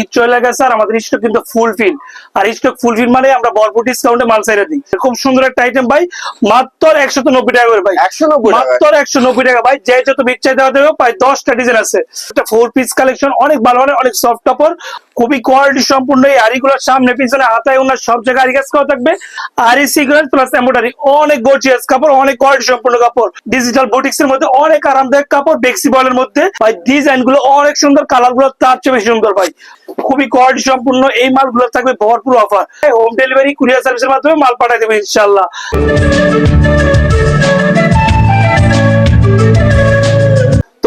ঈদ চলে গেছে আর আমাদের স্টক কিন্তু ফুলফিল আর স্টক ফুলফিল মানে আমরা ভরপুর ডিসকাউন্টে মাল সাইরা দিই। খুব সুন্দর একটা আইটেম ভাই মাত্র একশো নব্বই টাকা করে ভাই। একশো মাত্র একশো নব্বই টাকা ভাই যে যত বিচ্ছাই দেওয়া দেবে প্রায় দশটা ডিজাইন আছে। একটা ফোর পিস কালেকশন অনেক ভালো মানে অনেক সফট কাপড় খুবই কোয়ালিটি সম্পূর্ণ। এই আরিগুলোর সামনে পিছনে হাতায় ওনার সব জায়গায় কাজ করা থাকবে। আরি সিকুয়েন্স প্লাস এম্বোটারি অনেক গর্জিয়াস কাপড় অনেক কোয়ালিটি সম্পূর্ণ কাপড়। ডিজিটাল বুটিক্স এর মধ্যে অনেক আরামদায়ক কাপড় বেক্সি বলের মধ্যে। ভাই ডিজাইনগুলো অনেক সুন্দর কালারগুলো তার চেয়ে বেশি সুন্দর ভাই। খুবই কোয়ালিটি সম্পূর্ণ। এই মালগুলো থাকবে ভরপুর অফার হোম ডেলিভারি কুরিয়ার সার্ভিসের মাধ্যমে মাল পাঠাই দেবে ইনশাল্লাহ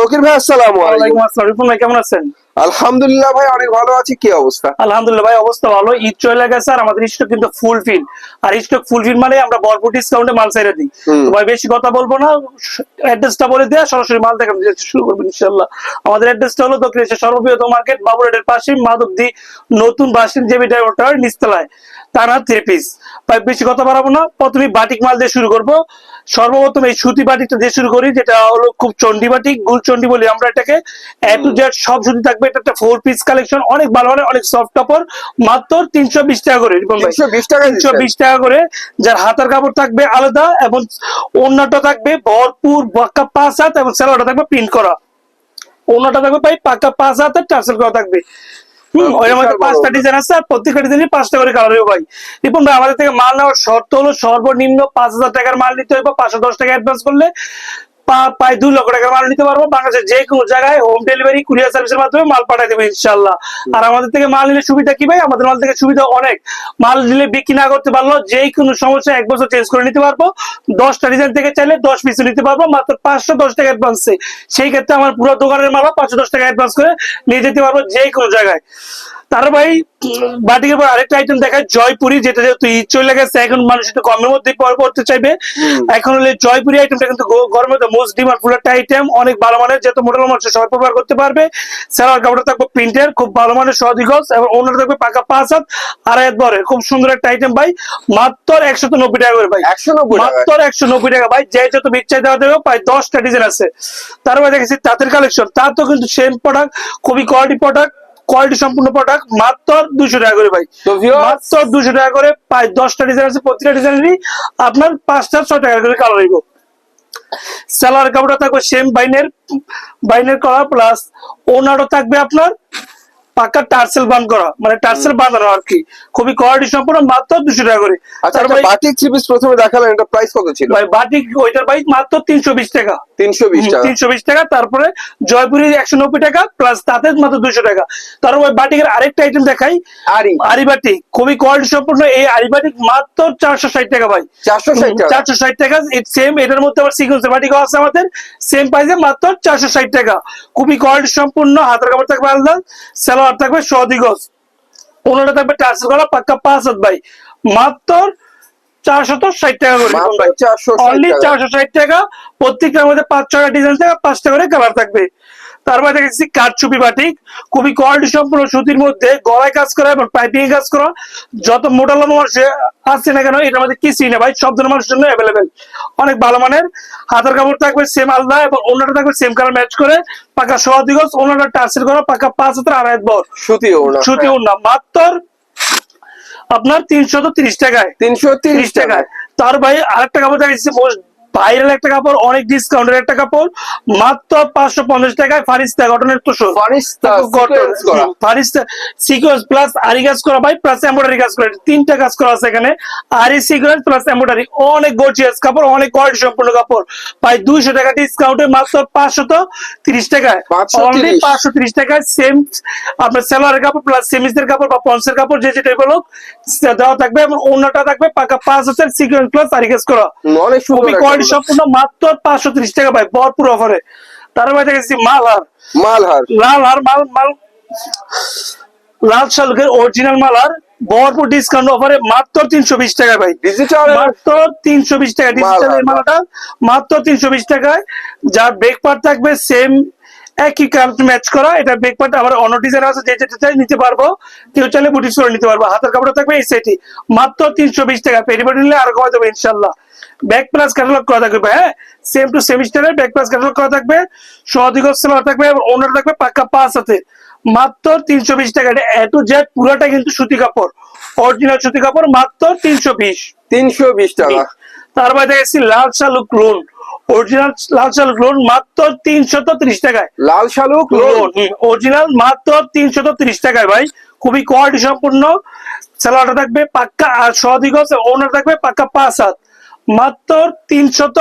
তকির ভাই আসসালামু আলাইকুম। আসসালাম। রিপন ভাই কেমন আছেন? আলহামদুলিল্লাহ ভাই অনেক ভালো আছি। কি অবস্থা? আলহামদুলিল্লাহ ভাই অবস্থা ভালো। ঈদ চলে গেছে আর আমাদের স্টক কিন্তু ফুলফিল আর স্টক ফুলফিল মানে আমরা ভরপুর ডিসকাউন্টে মাল ছেড়ে দিই। তো ভাই বেশি কথা বলব না। অ্যাড্রেসটা বলে দেয়া সরাসরি মাল দেখানো শুরু করব ইনশাল্লাহ আমাদের অ্যাড্রেসটা হলো দক্ষিণ এশিয়ার সর্ববৃহৎ মার্কেট বাবুরাটের পাশে মাধবদী নতুন বাসিন জেবি ড্রাইভার নিচতলায়। তারা থ্রি পিস ভাই বেশি কথা বাড়াবো না। প্রথমে বাটিক মাল দিয়ে শুরু করব। সর্বপ্রথম এই সুতি বাটিকটা দিয়ে শুরু করি যেটা হলো খুব চন্ডি বাটিক গুল চন্ডি বলি আমরা এটাকে। এ টু জেড সব সুতি থাকবে এটা একটা ফোর পিস কালেকশন অনেক ভালো মানে অনেক সফট কাপড় মাত্র তিনশো বিশ টাকা করে তিনশো বিশ টাকা করে যার হাতার কাপড় থাকবে আলাদা এবং অন্যটা থাকবে ভরপুর বাক্কা পাঁচ হাত এবং সেলোয়ারটা থাকবে প্রিন্ট করা। অন্যটা থাকবে ভাই পাক্কা পাঁচ হাতের টার্সেল করা থাকবে। হুম, বিশাল ওইটার মধ্যে বড়। পাঁচটা ডিজাইন আছে আর প্রত্যেকটা ডিজাইনই পাঁচটা করে কালার হবে ভাই রিপন ভাই আমাদের থেকে মাল নেওয়ার শর্ত হলো সর্বনিম্ন পাঁচ হাজার টাকার মাল নিতে হবে পাঁচশো দশ টাকা অ্যাডভান্স করলে প্রায় দুই লক্ষ টাকার মাল নিতে পারব। বাংলাদেশের যে কোনো জায়গায় হোম ডেলিভারি কুরিয়ার সার্ভিসের মাধ্যমে মাল পাঠিয়ে দেবে ইনশাল্লাহ আর আমাদের থেকে মাল নিলে সুবিধা কি ভাই? আমাদের মাল থেকে সুবিধা অনেক। মাল নিলে বিক্রি না করতে পারল যে কোনো সমস্যা এক বছর চেঞ্জ করে নিতে পারব। দশটা ডিজাইন থেকে চাইলে দশ পিস নিতে পারব। মাত্র পাঁচশো দশ টাকা অ্যাডভান্সে সেই ক্ষেত্রে আমার পুরো দোকানের মাল পাঁচশো দশ টাকা অ্যাডভান্স করে নিয়ে যেতে পারব যে কোনো জায়গায়। তার ভাই বাটিকের পর আরেকটা আইটেম দেখায় জয়পুরি যেটা যেহেতু ঈদ চলে গেছে এখন মানুষ একটু কমের মধ্যে পর- পড়তে চাইবে। এখন হলে জয়পুরি আইটেমটা কিন্তু গরমের মধ্যে মোস্ট ডিমান্ড ফুল একটা আইটেম অনেক ভালো মানের যেহেতু মোটাল মানুষ সবাই ব্যবহার করতে পারবে। সালোয়ার কাপড়টা থাকবে প্রিন্টের খুব ভালো মানের সহদিগজ এবং অন্যটা থাকবে পাকা পাঁচ হাত আড়াই হাত বরের খুব সুন্দর একটা আইটেম ভাই মাত্র একশো তো নব্বই টাকা করে ভাই। একশো নব্বই মাত্র একশো নব্বই টাকা ভাই যে যত বিচ্ছাই দেওয়া দেবে প্রায় দশটা ডিজাইন আছে। তারপরে দেখেছি তাঁতের কালেকশন তা তো কিন্তু সেম প্রোডাক্ট খুবই কোয়ালিটি প্রোডাক্ট কোয়ালিটি সম্পূর্ণ প্রোডাক্ট মাত্র দুশো টাকা করে ভাই। মাত্র দুশো টাকা করে প্রায় দশটা ডিজাইন আছে প্রতিটা ডিজাইনেরই আপনার পাঁচটা ছয় টাকা করে কালার হইব। স্যালার কাপড়টা থাকবে সেম বাইনের বাইনের কালার প্লাস ওনারও থাকবে আপনার পাকা টার্সেল বান করা মানে টার্সেল বাঁধানো আর কি। খুবই কোয়ালিটি সম্পূর্ণ মাত্র দুশো টাকা করে। আচ্ছা তার বাটিক থ্রি পিস প্রথমে দেখালেন এটা প্রাইস কত ছিল? ভাই বাটিক ওইটার ভাই মাত্র তিনশো বিশ টাকা। তিনশো বিশ টাকা। তিনশো বিশ টাকা তারপরে জয়পুরি একশো নব্বই টাকা প্লাস তাতে মাত্র দুশো টাকা। তারপর ওই বাটিকের আরেকটা আইটেম দেখাই। আরি। আরিবাটিক খুবই কোয়ালিটি সম্পূর্ণ এই আরিবাটিক মাত্র চারশো ষাট টাকা ভাই। চারশো ষাট টাকা। চারশো ষাট টাকা সেম এটার মধ্যে আবার সিকোয়েন্স বাটিকও আছে আমাদের সেম প্রাইসে মাত্র চারশো ষাট টাকা। খুবই কোয়ালিটি সম্পূর্ণ হাতের কাপড় থাকবে আলাদা। সালোয়ার থাকবে সদিগজ। ওনারা থাকবে টার্সেল করা পাক্কা পাঁচ হাত ভাই। মাত্র চারশত ষাট টাকা করে মাত্র ভাই। 460 অনলি টাকা। চারশো ষাট টাকা প্রত্যেকটার মধ্যে পাঁচ ছয়টা ডিজাইন পাঁচ পাঁচটা করে কালার থাকবে। তারপরে দেখেছি কাঠচুপি বাটিক খুবই কোয়ালিটি সম্পূর্ণ সুতির মধ্যে গলায় কাজ করা এবং পাইপিং কাজ করা। যত মোটা লম্বা মানুষ আসছে না কেন এটার মধ্যে কিছুই না ভাই সব ধরনের মানুষের জন্য অ্যাভেলেবেল অনেক ভালো মানের। হাতের কাপড় থাকবে সেম আলাদা এবং অন্যটা থাকবে সেম কালার ম্যাচ করে। পাকা সোয়া দিগজ অন্যটা টার্সেল করা পাকা পাঁচ হাতের আড়াই বর সুতি ওড়না সুতি উন্না মাত্র আপনার তিনশো তো তিরিশ টাকায়। তিনশো তিরিশ তিরিশ টাকায়। তার ভাই আরেকটা কাপড় দেখাচ্ছি মোস্ট ভাইরাল একটা কাপড় অনেক ডিসকাউন্টের একটা কাপড় মাত্র পাঁচশো পঞ্চাশ টাকায় ফারিস্তা কটনের ফারিস্তা সিকোয়েন্স প্লাস আরি কাজ করা ভাই প্লাস কাজ করা। তিনটা কাজ করা আছে এখানে। আরি সিকোয়েন্স প্লাস অনেক গর্জিয়াস কাপড় অনেক কোয়ালিটি সম্পূর্ণ কাপড়। প্রায় দুইশো টাকা ডিসকাউন্টে মাত্র পাঁচশত তিরিশ টাকায়। 530 অনলি পাঁচশো তিরিশ টাকায় সেম আপনার সেলোয়ারের কাপড় প্লাস সেমিসের কাপড় বা পন্সের কাপড় যে যেটা বলো দেওয়া থাকবে এবং অন্যটা থাকবে পাকা পাঁচ হাজার সিকোয়েন্স প্লাস আরি কাজ করা। অনেক কোয়ালিটি সম্পূর্ণ মাত্র পাঁচশো ত্রিশ টাকা ভাই ভরপুর অফারে তার দেখেছি মাল মালহার। মাল মাল। লাল শালকের অরিজিনাল মাল আর ভরপুর ডিসকাউন্ট অফারে মাত্র তিনশো বিশ টাকা ভাই। ডিজিটাল মাত্র তিনশো বিশ টাকা ডিজিটাল এই মাল। মাত্র তিনশো বিশ টাকায়। যার ব্রেক পার্ট থাকবে সেম একই কালার ম্যাচ করা। এটা ব্রেক পার্ট আবার অন্য ডিজাইন আছে যে যেটা চাই নিতে পারব। কেউ চাইলে বুটিক্স করে নিতে পারব। হাতের কাপড় থাকবে এই সেটি মাত্র তিনশো বিশ টাকা পেরিবারি নিলে আরও কমে দেবো ইনশাল্লাহ। ব্যাক প্লাস ক্যাটালগ করা থাকবে হ্যাঁ সেম টু সেমিস্টারের ব্যাক প্লাস ক্যাটালগ করা থাকবে। সহদিগজ সেলার থাকবে এবং ওনার থাকবে পাক্কা পাঁচ হাতে। মাত্র তিনশো বিশ টাকা। এটা এ টু জেড পুরোটা কিন্তু সুতি কাপড়। অরিজিনাল সুতি কাপড় মাত্র তিনশো বিশ। তিনশো বিশ টাকা। তারপরে দেখেছি লাল শালুক লোন অরিজিনাল লাল শালুক লোন মাত্র তিনশত ত্রিশ টাকায়। লাল শালুক লোন অরিজিনাল মাত্র তিনশত ত্রিশ টাকায় ভাই। খুবই কোয়ালিটি সম্পূর্ণ। স্যালাডটা থাকবে পাক্কা আর সদিক ওনার থাকবে পাক্কা পাঁচ হাত। মাত্র তিনশত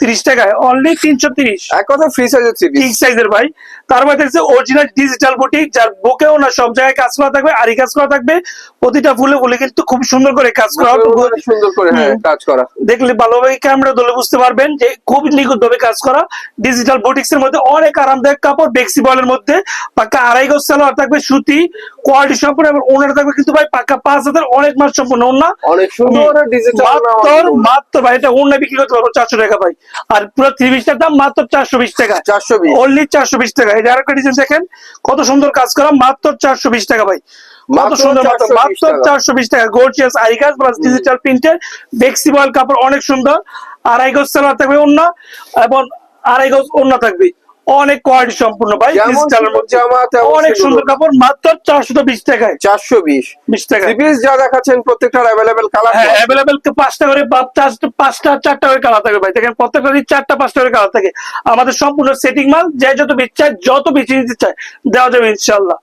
ত্রিশ টাকায় অনলি তিনশো তিরিশ। এক কথা ফ্রি সাইজের ঠিক সাইজের ভাই। তারপরে দেখছে অরিজিনাল ডিজিটাল বুটিক যার বুকেও না সব জায়গায় কাজ করা থাকবে আরি কাজ করা থাকবে। প্রতিটা ফুলে ফুলে কিন্তু খুব সুন্দর করে কাজ করা। সুন্দর করে হ্যাঁ কাজ করা। দেখলে ভালোভাবে ক্যামেরা ধরে বুঝতে পারবেন যে খুব নিখুঁত ভাবে কাজ করা। ডিজিটাল বুটিক্স এর মধ্যে অনেক আরামদায়ক কাপড় বেক্সি বলের মধ্যে। পাক্কা আড়াই গজ সালোয়ার থাকবে সুতি কোয়ালিটি সম্পূর্ণ এবং ওনার থাকবে কিন্তু ভাই পাক্কা পাঁচ হাজার অনেক মাস সম্পূর্ণ ওনা অনেক সুন্দর ডিজিটাল মাত্র মাত্র ভাই এটা অন্য বিক্রি করতে পারব চারশো টাকা ভাই। আর পুরো থ্রি দাম মাত্র চারশো বিশ টাকা। চারশো বিশ অনলি চারশো বিশ টাকা। এই আরেকটা ডিজাইন দেখেন কত সুন্দর কাজ করা মাত্র চারশো বিশ টাকা ভাই। মাত্র সুন্দর মাত্র মাত্র চারশো বিশ টাকা। গোর্জিয়াস প্লাস ডিজিটাল প্রিন্টের কাপড় অনেক সুন্দর। আড়াই গজ সেলার থাকবে অন্য এবং আড়াই গজ অন্য থাকবে। অনেক কোয়ালিটি সম্পূর্ণ ভাই অনেক সুন্দর কাপড় মাত্র চারশো বিশ টাকায়। চারশো বিশ। বিশ টাকা পিস যা দেখাচ্ছেন প্রত্যেকটার অ্যাভেলেবেল কালার হ্যাঁ অ্যাভেলেবেল পাঁচটা করে পাঁচটা চারটা করে কালার থাকে ভাই। দেখেন প্রত্যেকটা চারটা পাঁচটা করে কালার থাকে আমাদের সম্পূর্ণ সেটিং মাল যে যত বিচ চায় যত বেশি নিতে চায় দেওয়া যাবে ইনশাল্লাহ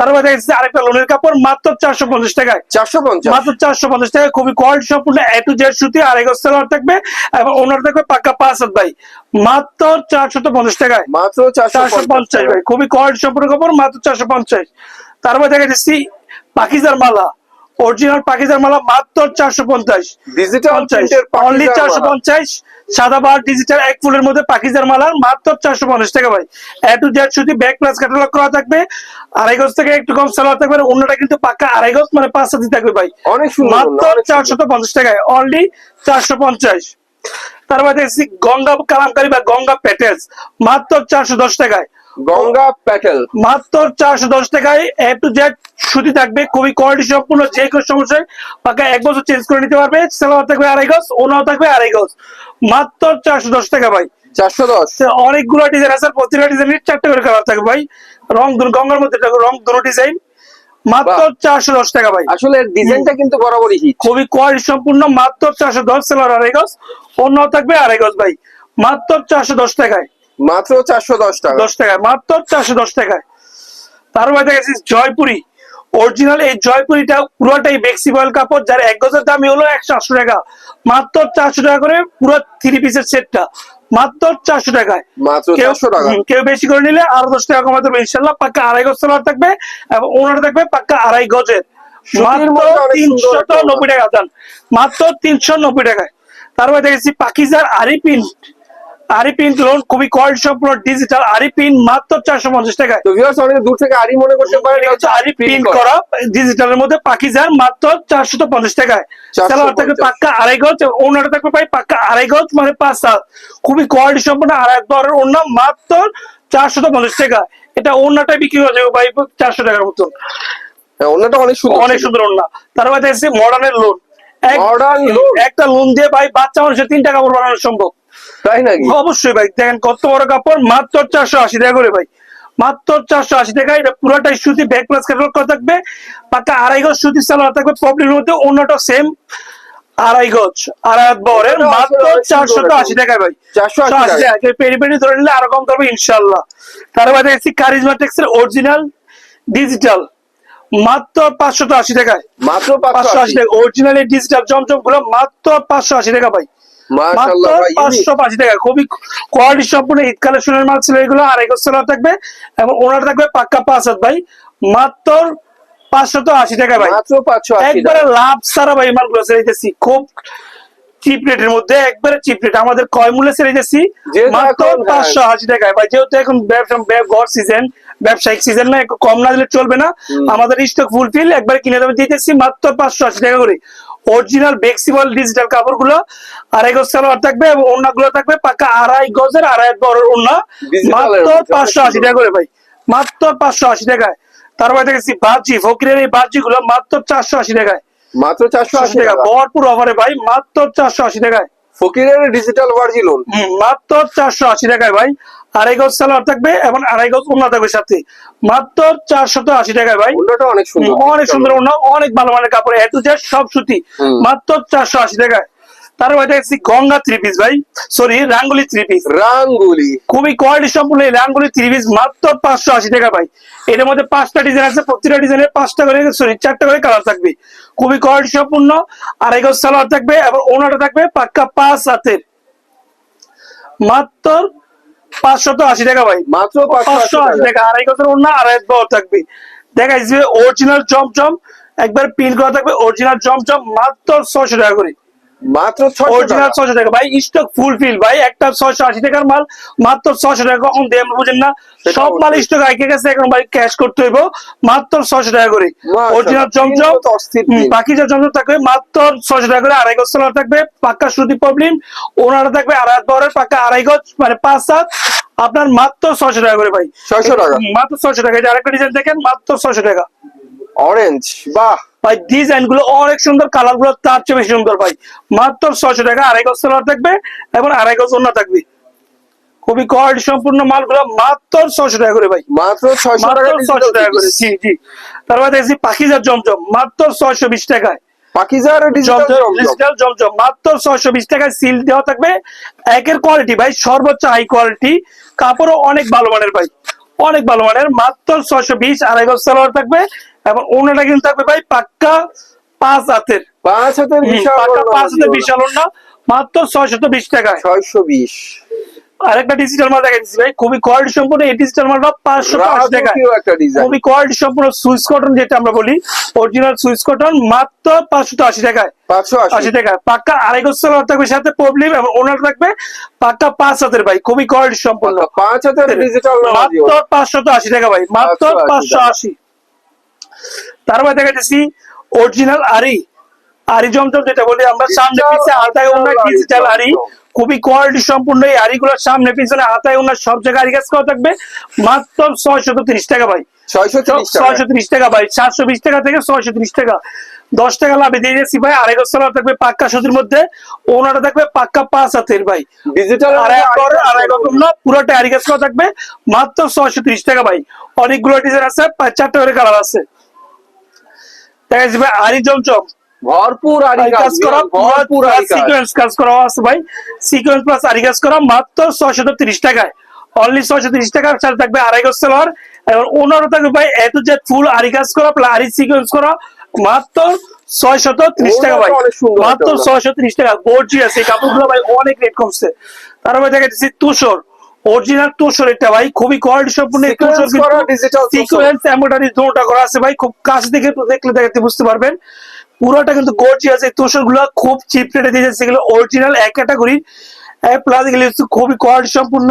তারপরে যাচ্ছে আরেকটা লোনের কাপড় মাত্র চারশো পঞ্চাশ টাকায়। চারশো পঞ্চাশ। মাত্র চারশো পঞ্চাশ টাকা খুবই কোয়ালিটি সম্পূর্ণ এ টু জেড সুতি আর এগো সেলার থাকবে এবং ওনার থাকবে পাক্কা পাঁচ হাত ভাই। মাত্র চারশো পঞ্চাশ টাকায়। মাত্র চারশো পঞ্চাশ ভাই খুবই কোয়ালিটি সম্পূর্ণ কাপড় মাত্র চারশো পঞ্চাশ। তারপরে দেখা যাচ্ছে পাকিজার মালা। অরিজিনাল পাকিজার মালা মাত্র চারশো পঞ্চাশ। ডিজিটাল অনলি চারশো পঞ্চাশ। সাদা বার ডিজিটাল এক ফুলের মধ্যে পাকিজার মালার মাত্র চারশো পঞ্চাশ টাকা ভাই। এ টু জেড শুধু ব্যাক প্লাস ক্যাটালগ করা থাকবে। আড়াই গজ থেকে একটু কম সালোয়ার থাকবে অন্যটা কিন্তু পাক্কা আড়াই গজ মানে পাঁচ সাথে থাকবে ভাই। অনেক মাত্র চারশো। পঞ্চাশ টাকায় অনলি চারশো পঞ্চাশ। তারপরে দেখছি গঙ্গা কালামকারী বা গঙ্গা প্যাটেলস মাত্র চারশো দশ টাকায়। গঙ্গা প্যাটেল। মাত্র চারশো দশ টাকায় এ টু জেড সুতি থাকবে খুবই কোয়ালিটি সম্পূর্ণ যে কোনো সমস্যায় পাকা এক বছর চেঞ্জ করে নিতে পারবে। সালোয়ার থাকবে আড়াই গজ ওনাও থাকবে আড়াই গজ। মাত্র চারশো দশ টাকা ভাই। চারশো দশ। অনেকগুলো ডিজাইন আছে প্রতিটা ডিজাইনের চারটে করে কালার থাকবে ভাই। রং গঙ্গার মধ্যে রং দুটো ডিজাইন মাত্র চারশো দশ টাকা ভাই। আসলে ডিজাইনটা কিন্তু বরাবরই খুবই কোয়ালিটি সম্পূর্ণ মাত্র চারশো দশ সেলার আড়াই গজ অন্যও থাকবে আড়াই গজ ভাই। মাত্র চারশো দশ টাকায়। মাত্র চারশো দশ টাকা। দশ টাকায় মাত্র চারশো দশ টাকায় তারপরে দেখেছি জয়পুরি। অরিজিনাল এই জয়পুরিটা পুরোটাই বেক্সি বয়েল কাপড় যার এক গজের দামই হলো একশো আটশো টাকা। মাত্র চারশো টাকা করে পুরো থ্রি পিসের সেটটা মাত্র চারশো টাকায়। মাত্র কেউ টাকা। কেউ বেশি করে নিলে আরও দশ টাকা কমাতে হবে ইনশাল্লাহ। পাক্কা আড়াই গজ সালোয়ার থাকবে এবং ওনার থাকবে পাক্কা আড়াই গজের। মাত্র তিনশো নব্বই টাকা দাম। মাত্র তিনশো নব্বই টাকায়। তারপরে দেখেছি পাকিজার আরি প্রিন্ট আরি লোন খুবই কোয়ালিটি সম্পূর্ণ ডিজিটাল আরি প্রিন্ট মাত্র চারশো পঞ্চাশ টাকায়। তো ভিউয়ার্স অনেক দূর থেকে আরি মনে করতে পারেন এটা হচ্ছে আরি প্রিন্ট করা। ডিজিটালের মধ্যে পাকিজার মাত্র চারশো পঞ্চাশ টাকায়। 450 সালোয়ার থাকবে পাক্কা আড়াই গজ ওনার থাকবে ভাই পাক্কা আড়াই গজ মানে পাঁচ সাত খুবই কোয়ালিটি সম্পূর্ণ আর একবার অন্য মাত্র চারশো তো পঞ্চাশ টাকা এটা অন্যটাই বিক্রি হয়ে যাবে ভাই চারশো টাকার মতন। হ্যাঁ, অন্যটা অনেক সুন্দর অনেক। সুন্দর অন্য তারপরে দেখছি মডার্নের লোন একটা লোন দিয়ে ভাই বাচ্চা মানুষের তিন টাকা কাপড় বানানো সম্ভব। তাই নাকি? অবশ্যই ভাই। দেখেন কত বড় কাপড় মাত্র চারশো আশি টাকা করে ভাই। মাত্র চারশো আশি টাকা এটা পুরোটাই সুতি ব্যাক প্লাস ক্যাটালগ করা থাকবে। পাক্কা আড়াই গজ সুতি সালোয়ার থাকবে প্রবলেমের মধ্যে অন্যটা সেম আড়াই গজ আড়াই ওটাও মাত্র চারশো আশি টাকায় ভাই। 480 480 টাকা। পেরি পেরি ধরে নিলে আরও কম করবে ইনশাল্লাহ তারপরে দেখছি কারিজমা টেক্সের অরিজিনাল ডিজিটাল মাত্র পাঁচশো আশি টাকায়। মাত্র পাঁচশো আশি। আশি টাকা অরিজিনাল ডিজিটাল জমজমগুলো মাত্র পাঁচশো আশি টাকা ভাই। মাত্র মাশাআল্লাহ ভাই unique। পাঁচশো পাঁচি। টাকা খুবই কোয়ালিটি সম্পূর্ণ ঈদ কালেকশনের মাল ছিল এগুলো। আর এগুলো থাকবে এবং ওনার থাকবে পাক্কা পাঁচ হাত ভাই। মাত্র পাঁচশত আশি টাকা ভাই। মাত্র পাঁচশো আশি একবারে লাভ সারা ভাই মালগুলো সেরাইতেছি খুব চিপ রেটের মধ্যে একবারে চিপ রেট আমাদের কয় মূল্যে সেরাইতেছি যেহেতু মাত্র। পাঁচশো আশি টাকায়। ভাই যেহেতু এখন ব্যবসা ঘর সিজন ব্যবসায়িক সিজন না একটু কম না দিলে চলবে না। আমাদের স্টক ফুলফিল একবার কিনে দেবে দিতেছি মাত্র পাঁচশো আশি টাকা করে। অরিজিনাল বেক্সিবল ডিজিটাল কাপড়গুলো আড়াই গজ সালোয়ার থাকবে এবং ওড়নাগুলো থাকবে পাকা আড়াই গজের আড়াই বড় ওড়না। মাত্র পাঁচশো আশি টাকা করে ভাই। মাত্র পাঁচশো আশি টাকায়। তারপরে দেখেছি বাজি ফকিরের এই বাজি গুলো মাত্র চারশো আশি টাকায়। মাত্র চারশো আশি টাকা ভরপুর অফারে ভাই মাত্র চারশো আশি টাকায়। ফকিরের ডিজিটাল ভার্জিলন হুম, মাত্র চারশো আশি টাকায় ভাই। আড়াই গজ সালোয়ার থাকবে এবং আড়াই গজ ওনা থাকবে সাথে। মাত্র চারশত আশি টাকায় ভাই। অনেক সুন্দর। অনেক সুন্দর ওনা অনেক ভালো মানের কাপড়। এত সব সুতি। মাত্র চারশো আশি টাকায়। তার মধ্যে দেখছি গঙ্গা থ্রি পিস ভাই। Sorry Rangoli three piece Rangoli. খুবই কোয়ালিটি সম্পূর্ণ এই রাঙ্গুলি থ্রি পিস মাত্র পাঁচশো আশি টাকা ভাই। এটার মধ্যে পাঁচটা ডিজাইন আছে প্রতিটা পাঁচটা করে সরি চারটা করে কালার থাকবে। খুবই কোয়ালিটি সম্পূর্ণ। আড়াই গজ সালোয়ার থাকবে এবং ওনাটা থাকবে পাক্কা পাঁচ হাতের। মাত্র পাঁচশত আশি টাকা ভাই। মাত্র পাঁচশো আশি টাকা। আড়াই গজের ওনা আড়াই বছর থাকবে। দেখা যাচ্ছে অরিজিনাল চমচম একবার প্রিন্ট করা থাকবে অরিজিনাল চমচম মাত্র ছয়শো টাকা করে। মাত্র অরিজিনাল টাকা। ছয়শো টাকা। ভাই স্টক ফুলফিল ভাই একটা ছয়শো আশি টাকার মাল মাত্র ছয়শো টাকা কখন দিয়ে বুঝেন না? সব মাল স্টক আইকে গেছে এখন ভাই ক্যাশ করতে হইব মাত্র ছয়শো টাকা করে। মাশাআল্লাহ, অরিজিনাল জমজম তিনশো তো বাকি যা জমজম থাকবে মাত্র ছয়শো টাকা করে আড়াই গজ সালোয়ার থাকবে পাক্কা সুতি প্রবলেম ওনারা থাকবে আড়াই পাক্কা আড়াই গজ মানে পাঁচ হাত। আপনার মাত্র ছয়শো টাকা করে ভাই। ছয়শো টাকা। মাত্র ছয়শো টাকা। আরেকটা ডিজাইন দেখেন মাত্র ছয়শো টাকা। অরেঞ্জ বাহ। ভাই ডিজাইনগুলো অনেক সুন্দর কালারগুলো তার চেয়ে বেশি সুন্দর ভাই। মাত্র ছয়শো টাকা আড়াই গজ সালোয়ার থাকবে এবং আড়াই গজ অন্য থাকবে। খুবই কোয়ালিটি সম্পূর্ণ মালগুলো মাত্র ছয়শো টাকা করে ভাই। মাত্র ছয়শো টাকা করে। জি জি। তারপরে দেখছি পাখিজার জমজম মাত্র ছয়শো বিশ টাকায়। পাকিজার ডিজিটাল জমজম মাত্র ছয়শো বিশ টাকায় সিল দেওয়া থাকবে। একের কোয়ালিটি ভাই সর্বোচ্চ হাই কোয়ালিটি কাপড়ও অনেক ভালো মানের ভাই। অনেক ভালো মানের মাত্র ছয়শো বিশ আড়াই গজ সালোয়ার থাকবে। এবং ওনাটা কিন্তু থাকবে ভাই পাক্কা পাঁচ হাতের। পাঁচ হাতের পাক্কা পাঁচ হাতের বিশাল ওড়না মাত্র ছয়শত বিশ টাকায়। ছয়শো বিশ। আরেকটা ডিজিটাল মাল ভাই খুবই কোয়ালিটি সম্পূর্ণ এই ডিজিটাল মালটা পাঁচশো খুবই কোয়ালিটি সম্পূর্ণ সুইস কটন যেটা আমরা বলি অরিজিনাল সুইস কটন মাত্র পাঁচশো আশি টাকায়। পাঁচশো আশি। টাকা পাক্কা আড়াই গজ থাকবে সাথে প্রবলেম এবং ওনার থাকবে পাক্কা পাঁচ হাতের ভাই খুবই কোয়ালিটি সম্পূর্ণ পাঁচ হাতের ডিজিটাল মাত্র পাঁচশত আশি টাকা ভাই মাত্র পাঁচশো আশি। তারপরে দেখা যাচ্ছি অরিজিনাল আরি। আরি জমজম যেটা বলি আমরা সামনে পিছিয়ে হাতায় ওনার ডিজিটাল আরি। খুবই কোয়ালিটি সম্পূর্ণ এই আরিগুলোর সামনে পিছনে হাতায় ওনার সব জায়গায় আরি কাজ করা থাকবে। মাত্র ছয়শত তিরিশ টাকা ভাই। ছয়শো তিরিশ টাকা। ভাই। সাতশো বিশ টাকা থেকে ছয়শো ত্রিশ টাকা। দশ টাকা লাভে দিয়ে দিয়েছি ভাই। আড়াই গজ সালোয়ার থাকবে পাক্কা সুতির মধ্যে। ওনাটা থাকবে পাক্কা পাঁচ হাতের ভাই। ডিজিটাল আড়াই আড়াই গজ না পুরোটা আড়াই গজ করা থাকবে। মাত্র ছয়শো ত্রিশ টাকা ভাই। অনেকগুলো ডিজাইন আছে চারটা করে কালার আছে। দেখা যাচ্ছে ভাই আরি জমজম। ভরপুর আরি আরি কাজ কাজ করা ভরপুর আরি সিকোয়েন্স কাজ। করা আছে ভাই। সিকোয়েন্স প্লাস আরি কাজ করা মাত্র ছয়শো তিরিশ টাকায়। অনলি টাকার সাথে থাকবে আড়াই গজ সালোয়ার এবং ওনারও থাকবে ভাই এত যে ফুল আরি কাজ করা প্লাস আরি সিকোয়েন্স করা মাত্র ছয়শত ত্রিশ টাকা ভাই। মাত্র ছয়শো ত্রিশ টাকা। গর্জিয়াস এই কাপড়গুলো ভাই অনেক রেট কমছে। তারপরে দেখা যাচ্ছে তুষর। অরিজিনাল তুষর এটা ভাই খুবই কোয়ালিটি সম্পূর্ণ তুষর। সিকোয়েন্স এমব্রয়ডারি দুটোটা করা আছে ভাই খুব কাছ থেকে দেখলে দেখাতে বুঝতে পারবেন। পুরোটা কিন্তু গর্জিয়াস এই তোষরগুলো খুব চিপ রেটে দিয়ে যাচ্ছে এগুলো অরিজিনাল এক ক্যাটাগরি প্লাস এগুলো খুবই কোয়ালিটি সম্পূর্ণ।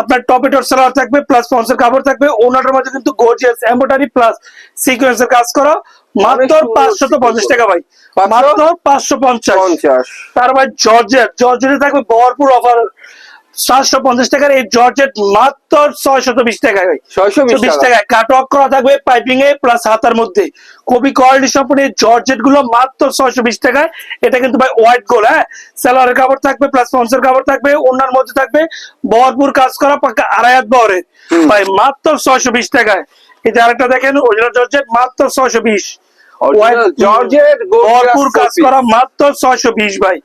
আপনার টপেটোর সালোয়ার থাকবে প্লাস পঞ্চের কাপড় থাকবে। ওনাটার মধ্যে কিন্তু গর্জিয়াস এমব্রয়ডারি প্লাস সিকোয়েন্সের কাজ করা। মাত্র পাঁচশত পঞ্চাশ টাকা ভাই? মাত্র পাঁচশো পঞ্চাশ। পঞ্চাশ। তারপর জর্জেট জর্জেটে থাকবে ভরপুর অফার সাতশো পঞ্চাশ টাকার এই জর্জেট মাত্র ছয়শত বিশ টাকায়। ছয়শো বিশ বিশ টাকায়। কাট অফ করা থাকবে পাইপিং এ প্লাস হাতার মধ্যে। খুবই কোয়ালিটি সম্পূর্ণ এই জর্জেটগুলো মাত্র ছয়শো বিশ টাকায়। এটা কিন্তু ভাই হোয়াইট গোল হ্যাঁ? সালোয়ারের কাপড় থাকবে প্লাস পঞ্চের কাপড় থাকবে ওনার মধ্যে থাকবে ভরপুর কাজ করা পাক্কা আড়াই হাত বহরের ভাই মাত্র ছয়শো বিশ টাকায়। এই যে আরেকটা দেখেন অরিজিনাল জর্জেট মাত্র ছয়শো বিশ। ভরপুর কাজ করা মাত্র ছয়শো বিশ ভাই।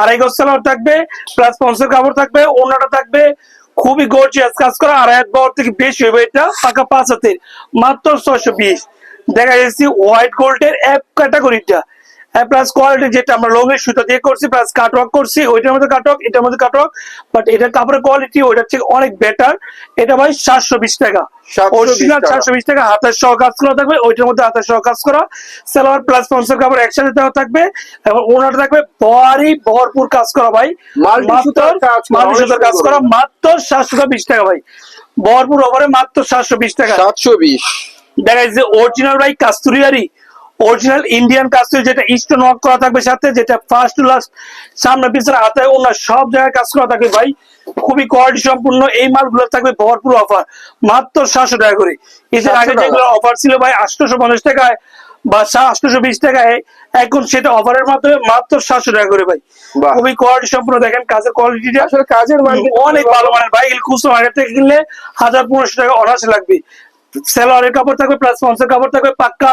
আড়াই গজ সালোয়ার থাকবে প্লাস কাপড় থাকবে ওনাটা থাকবে। খুবই গর্জিয়াস কাজ করা আর হাত বহর থেকে বেশি হবে এটা পাকা পাঁচ হাতের। মাত্র ছয়শো বিশ। দেখা যাচ্ছে হোয়াইট গোল্ডের অ্যাপ ক্যাটাগরিটা প্লাস কোয়ালিটি যেটা আমরা লংয়ের সুতা দিয়ে করছি প্লাস কাটওয়ার্ক করছি ওইটার মধ্যে কাটওয়ার্ক এটার মধ্যে কাটওয়ার্ক বাট এটার কাপড়ের কোয়ালিটি ওইটার থেকে অনেক বেটার এটা ভাই সাতশো বিশ টাকা। 720 অরিজিনাল চারশো বিশ টাকা হাতের সহ কাজ করা থাকবে ওইটার মধ্যে হাতের সহ কাজ করা। সালোয়ার প্লাস পঞ্চের কাপড় একসাথে দেওয়া থাকবে এবং ওনাটা থাকবে ভারী ভরপুর কাজ করা ভাই। মাত্র কাজ করা, মাত্র সাতশো বিশ টাকা ভাই। ভরপুর ওভারে মাত্র সাতশো বিশ টাকা। সাতশো বিশ। দেখা যাচ্ছে অরিজিনাল ভাই কাস্তুরিয়ারি অরিজিনাল ইন্ডিয়ান কাস্তুরি যেটা স্টোন ওয়ার্ক করা থাকবে সাথে যেটা ফার্স্ট টু লাস্ট সামনে পিছনে হাতে ওনার সব জায়গায় কাজ করা থাকবে ভাই। খুবই কোয়ালিটি সম্পূর্ণ এই মালগুলো থাকবে ভরপুর অফার মাত্র সাতশো টাকা করে। 700 আগে যেগুলো অফার ছিল ভাই আটশোশো পঞ্চাশ টাকায় বা আটশোশো বিশ টাকায় এখন সেটা অফারের মাধ্যমে মাত্র সাতশো টাকা করে ভাই। খুবই কোয়ালিটি সম্পূর্ণ দেখেন কাজের কোয়ালিটিটা আসলে কাজের মান অনেক ভালো মানের ভাই খুচরো মার্কেট থেকে কিনলে হাজার পনেরোশো টাকা অনার্সে লাগবে। সেলোয়ারের কাপড় থাকবে প্লাস পঞ্চের কাপড় থাকবে পাক্কা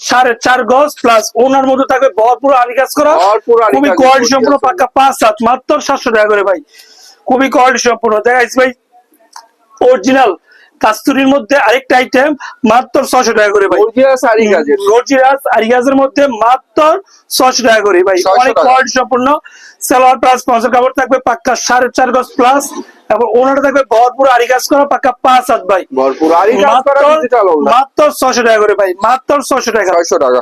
সাড়ে চার গজ প্লাস ওনার মধ্যে থাকবে ভরপুর আনি কাজ করা খুবই কোয়ালিটি সম্পূর্ণ পাক্কা পাঁচ সাত মাত্র সাতশো টাকা করে ভাই। খুবই কোয়ালিটি সম্পূর্ণ। দেখাইছি ভাই অরিজিনাল কাস্তুরির মধ্যে আরেকটা আইটেম মাত্র ছশো টাকা করে ভাই। গর্জিয়াস আরি কাজের মধ্যে মাত্র ছশো টাকা করে ভাই। অনেক। কোয়ালিটি সম্পূর্ণ। সালোয়ার প্লাস পঞ্চাশ কাপড় থাকবে পাক্কা সাড়ে চার গজ প্লাস এবং ওনাটা থাকবে ভরপুর আরি কাজ করা পাক্কা পাঁচ হাত ভাই। ভরপুর আরি কাজ করা মাত্র টাকা করে ভাই মাত্র টাকা। 600 টাকা।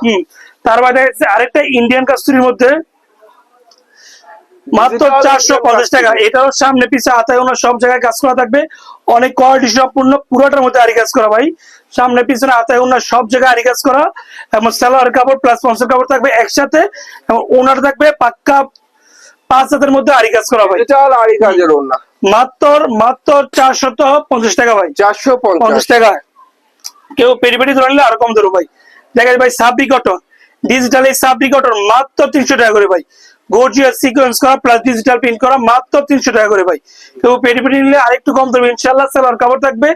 তার হচ্ছে আরেকটা ইন্ডিয়ান কাস্তুরির মধ্যে মাত্র চারশো পঞ্চাশ টাকা। এটাও সামনে পিছে আতায় ওনার সব জায়গায় কাজ করা থাকবে। অনেক কোয়ালিটি সম্পূর্ণ পুরোটার মধ্যে আরি কাজ করা ভাই। সামনে পিছনে আতায় ওনার সব জায়গায় আরি কাজ করা। এবং সালোয়ার কাপড় প্লাস পঞ্চাশ কাপড় থাকবে একসাথে। এবং ওনার থাকবে পাক্কা পাঁচ হাতের মধ্যে আরি কাজ করা ভাই ডিজিটাল আরি কাজের ওনা মাত্র মাত্র চারশত পঞ্চাশ টাকা ভাই। চারশো পঞ্চাশ। টাকা। কেউ পেরি পেরি ধরে নিলে আরও কম ধরো ভাই। দেখা যায় ভাই সাবরি কটন। ডিজিটাল এই সাবরি কটন মাত্র তিনশো টাকা করে ভাই। গর্জিয়াস সিকোয়েন্স করা প্লাস ডিজিটাল প্রিন্ট করা মাত্র তিনশো টাকা করে ভাই। কেউ পেরি পেরি নিলে আরেকটু কম ধরবে ইনশাল্লাহ সেলার কাপড় থাকবে।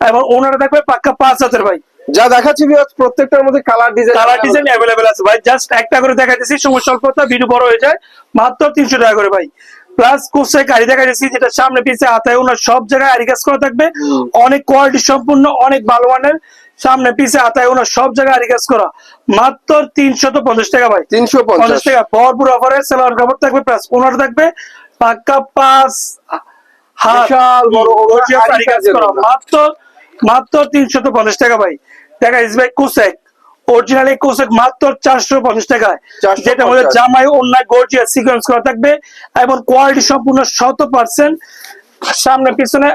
এবং ওনারা থাকবে পাক্কা পাঁচ হাতের ভাই। যা দেখাচ্ছি প্রত্যেকটার মধ্যে colour design colour design available আছে। ভাই। জাস্ট একটা করে দেখাইতেছি সময় স্বল্পতা ভিডিও বড় হয়ে যায় মাত্র তিনশো টাকা করে ভাই। প্লাস কোর্সে গাড়ি দেখাইতেছি যেটা সামনে পিছিয়ে হাতায় ওনার সব জায়গায় আরি কাজ করা থাকবে। অনেক কোয়ালিটি সম্পূর্ণ অনেক ভালো মানের। সামনে পিছিয়ে হাতায় ওনার সব জায়গায় আরি কাজ করা। মাত্র তিনশত পঞ্চাশ টাকা ভাই। তিনশো পঞ্চাশ। টাকা। ভরপুর অফারে সেলার কাপড় থাকবে প্লাস ওনার থাকবে পাক্কা পাঁচ হাত। ওনা। মাত্র তিনশো তো পঞ্চাশ টাকা ভাই। দেখা ইস ভাই কুসেক অরিজিনালি কুসেক মাত্র চারশো পঞ্চাশ টাকায়। যেটা মধ্যে জামাই অন্যায় গর্জিয়াস সিকোয়েন্স করা থাকবে এবং কোয়ালিটি সম্পূর্ণ শত পার্সেন্ট সামনে পিছনে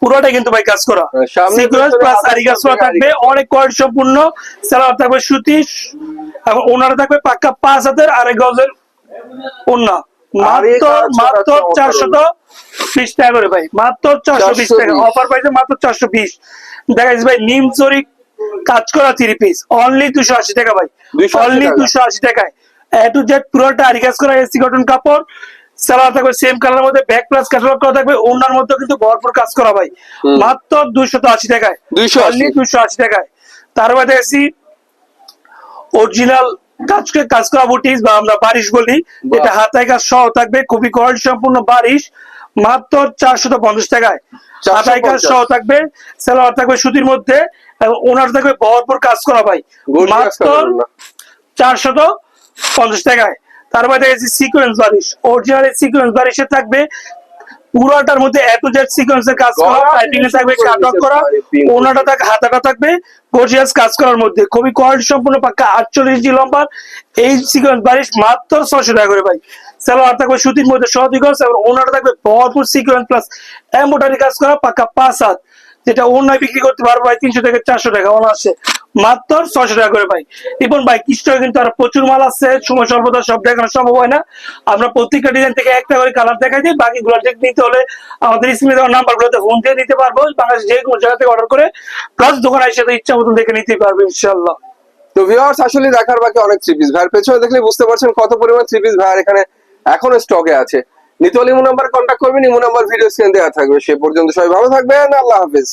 পুরোটাই কিন্তু ভাই কাজ করা। হ্যাঁ, সিকোয়েন্স প্লাস আরি কাজ করা থাকবে। অনেক কোয়ালিটি সম্পূর্ণ। সালোয়ার থাকবে সুতি এবং ওনারা থাকবে পাক্কা পাঁচ হাতের আরেক গজের ওনা মাত্র মাত্র চারশত বিশ টাকা করে ভাই। মাত্র চারশো বিশ টাকা। অফার পাইছে মাত্র চারশো বিশ। দেখা যাচ্ছে ভাই কাজ করা থ্রি পিস অনলি দুশো আশি টাকা ভাই। অনলি দুশো আশি টাকায়। এ টু জেড পুরোটা আরি কাজ করা এসি কটন কাপড়। সালোয়ার থাকবে সেম কালার মধ্যে ব্যাক প্লাস ক্যাটালগ করা থাকবে। ওনার মধ্যে কিন্তু ভরপুর কাজ করা ভাই। মাত্র দুইশত আশি টাকায়। 280 অনলি দুশো আশি টাকায়। তার মধ্যে এসি অরিজিনাল কাজকে কাজ করা বুটিস বা আমরা বারিশ বলি। এটা হাতায় কাজ সহ থাকবে। খুবই কোয়ালিটি সম্পূর্ণ বারিশ। মাত্র চারশত পঞ্চাশ টাকায়। 450 হাতায় কাজ সহ থাকবে সালোয়ার থাকবে সুতির মধ্যে ওনার থাকবে ভরপুর কাজ করা ভাই। মাত্র চারশত পঞ্চাশ টাকায়। তারপরে দেখেছি সিকোয়েন্স বারিশ অরিজিনাল সিকোয়েন্স বারিশে থাকবে পুরোটার মধ্যে জেড সিকোয়েন্সের কাজ করা টাইপিং এ থাকবে কাটক করা ওনাটা থাকবে হাতাটা থাকবে গর্জিয়াস কাজ করার মধ্যে। খুবই কোয়ালিটি সম্পূর্ণ পাক্কা আটচল্লিশ জি লম্বা এই সিকোয়েন্স বারিশ মাত্র ছশো টাকা করে ভাই। সালোয়ার থাকবে সুতির মধ্যে সহদি গজ এবং ওনাটা থাকবে ভরপুর সিকোয়েন্স প্লাস এম্বোটারি কাজ করা পাক্কা পাঁচ হাত, যেটা অন্যায় বিক্রি করতে পারব ভাই তিনশো থেকে চারশো টাকা। ওনা আসে মাত্র ছশো টাকা করে ভাই। এবং ভাই কৃষ্ণকে কিন্তু আর প্রচুর মাল আছে, সময় সর্বদা সব দেখানো সম্ভব হয় না। আমরা প্রত্যেকটা ডিজাইন থেকে একটা করে কালার দেখাই দিই বাকি গুলো নিতে হলে আমাদের স্ক্রিনে দেওয়া নাম্বার গুলোতে ফোন দিয়ে নিতে পারব। বাংলাদেশ যে কোনো জায়গা থেকে অর্ডার করে প্লাস দোকানে এসে তো ইচ্ছা মতন দেখে নিতে পারব ইনশাল্লাহ তো ভিউয়ার্স আসলে দেখার বাকি অনেক থ্রি পিস ভাইয়ের পেছনে দেখলে বুঝতে পারছেন কত পরিমাণ থ্রি পিস ভাইয়ের এখানে এখনও স্টকে আছে। নিতল ইমু নাম্বার কন্ট্যাক্ট করবেন, ইমু নাম্বার ভিডিও স্ক্রিন দেওয়া থাকবে। সে পর্যন্ত সবাই ভালো থাকবেন, আল্লাহ হাফিজ।